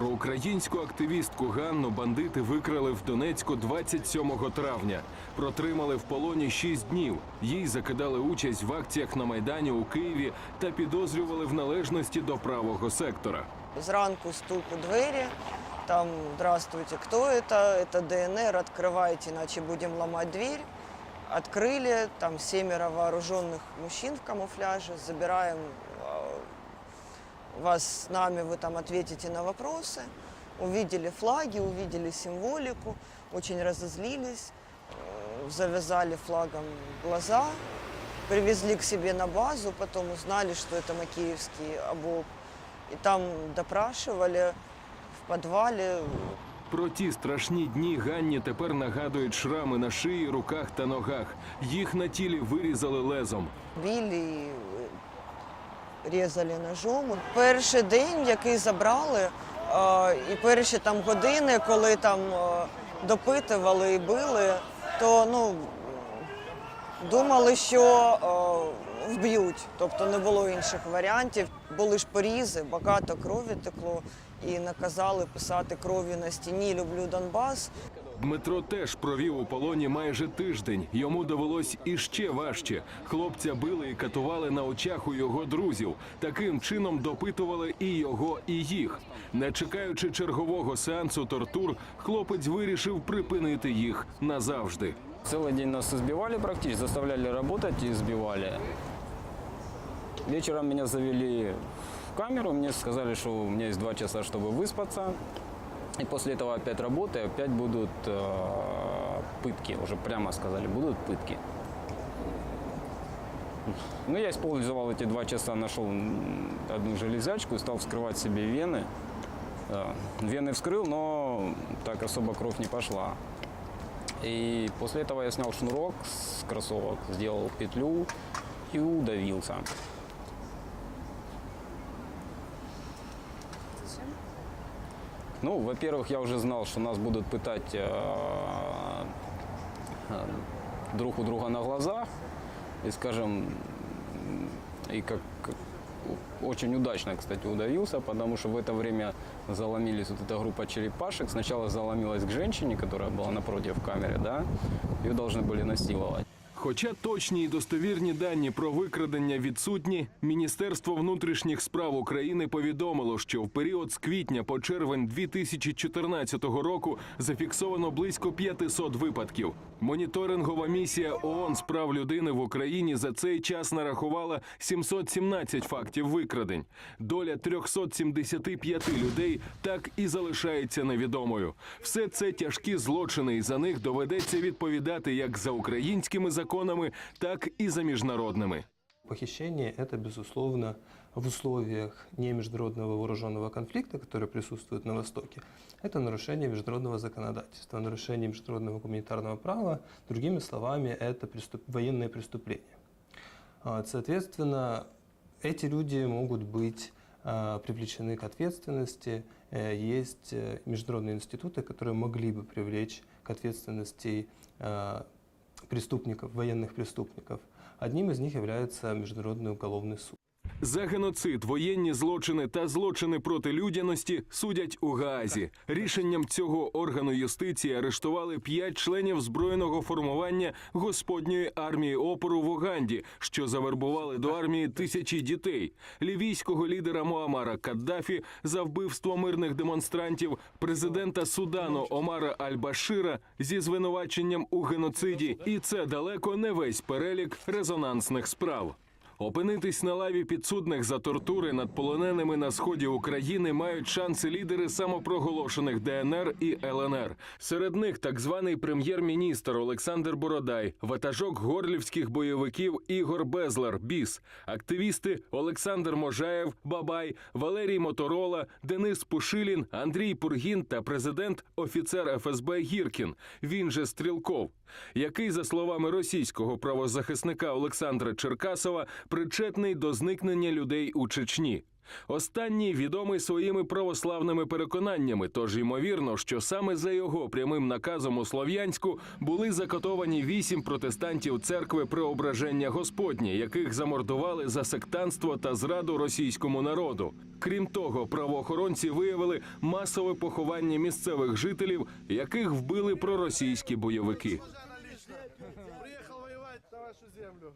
Про українську активістку Ганну бандити викрали в Донецьку 27 травня. Протримали в полоні 6 днів. Їй закидали участь в акціях на майдані у Києві та підозрювали в належності до правого сектора. Зранку стук у двері, там «Здравствуйте, кто это?» Это ДНР, открывайте, иначе будем ломать дверь. Открыли, там семеро вооруженных мужчин в камуфляже, забираем э, вас с нами, вы там ответите на вопросы. Увидели флаги, увидели символику, очень разозлились, э, завязали флагом глаза, привезли к себе на базу, потом узнали, что это Макеевский обоп. И там допрашивали в подвале. Про ті страшні дні Ганні тепер нагадують шрами на шиї, руках та ногах. Їх на тілі вирізали лезом. Били і різали ножом. Перший день, який забрали, е, і перші там години, коли там е, допитували і били, то ну, думали, що е, вб'ють. Тобто не було інших варіантів. Були ж порізи, багато крові текло і наказали писати кров'ю на стіні Люблю Донбас. Дмитро теж провів у полоні майже тиждень. Йому довелось іще важче. Хлопця били і катували на очах у його друзів. Таким чином допитували і його, і їх. Не чекаючи чергового сеансу тортур, хлопець вирішив припинити їх назавжди. Целый день нас избивали практически, заставляли работать и избивали. Вечером меня завели в камеру, мне сказали, что у меня есть два часа, чтобы выспаться. И после этого опять работы, и опять будут э, пытки. Уже прямо сказали, будут пытки. Ну, я использовал эти два часа, нашел м, одну железячку и стал вскрывать себе вены. Э, Вены вскрыл, но так особо кровь не пошла. И после этого я снял шнурок с кроссовок, сделал петлю и удавился. Ну, во-первых, я уже знал, что нас будут пытать э, э, друг у друга на глазах. И, скажем, и как очень удачно, кстати, удавился, потому что в это время заломились вот эта группа черепашек. Сначала заломилась к женщине, которая была напротив камеры, да, ее должны были насиловать. Хоча точні і достовірні дані про викрадення відсутні, Міністерство внутрішніх справ України повідомило, що в період з квітня по червень 2014 року зафіксовано близько 500 випадків. Моніторингова місія ООН з прав людини в Україні за цей час нарахувала 717 фактів викрадень. Доля 375 людей так і залишається невідомою. Все це тяжкі злочини, і за них доведеться відповідати як за українськими законами, так і за міжнародними. Похищение – это, безусловно, в условиях не международного вооруженного конфликта, который присутствует на Востоке, это нарушение международного законодательства, нарушение международного гуманитарного права. Другими словами, это преступ- военное преступление. А, Соответственно, эти люди могут быть а, привлечены к ответственности. Э, Есть э, международные институты, которые могли бы привлечь к ответственности а, преступников, военных преступников. Одним из них является Международный уголовный суд. За геноцид, воєнні злочини та злочини проти людяності судять у Гаазі. Рішенням цього органу юстиції арештували п'ять членів збройного формування Господньої армії опору в Уганді, що завербували до армії тисячі дітей, лівійського лідера Муамара Каддафі за вбивство мирних демонстрантів, президента Судану Омара Аль-Башира зі звинуваченням у геноциді. І це далеко не весь перелік резонансних справ. Опинитись на лаві підсудних за тортури над полоненими на сході України мають шанси лідери самопроголошених ДНР і ЛНР. Серед них так званий прем'єр-міністр Олександр Бородай, ватажок горлівських бойовиків Ігор Безлер, Біс, активісти Олександр Можаєв, Бабай, Валерій Моторола, Денис Пушилін, Андрій Пургін та президент офіцер ФСБ Гіркін. Він же Стрілков, який, за словами російського правозахисника Олександра Черкасова, причетний до зникнення людей у Чечні. Останній відомий своїми православними переконаннями, тож ймовірно, що саме за його прямим наказом у Слов'янську були закатовані вісім протестантів церкви Преображення Господнє, яких замордували за сектанство та зраду російському народу. Крім того, правоохоронці виявили масове поховання місцевих жителів, яких вбили проросійські бойовики. Приехал воевать на вашу землю.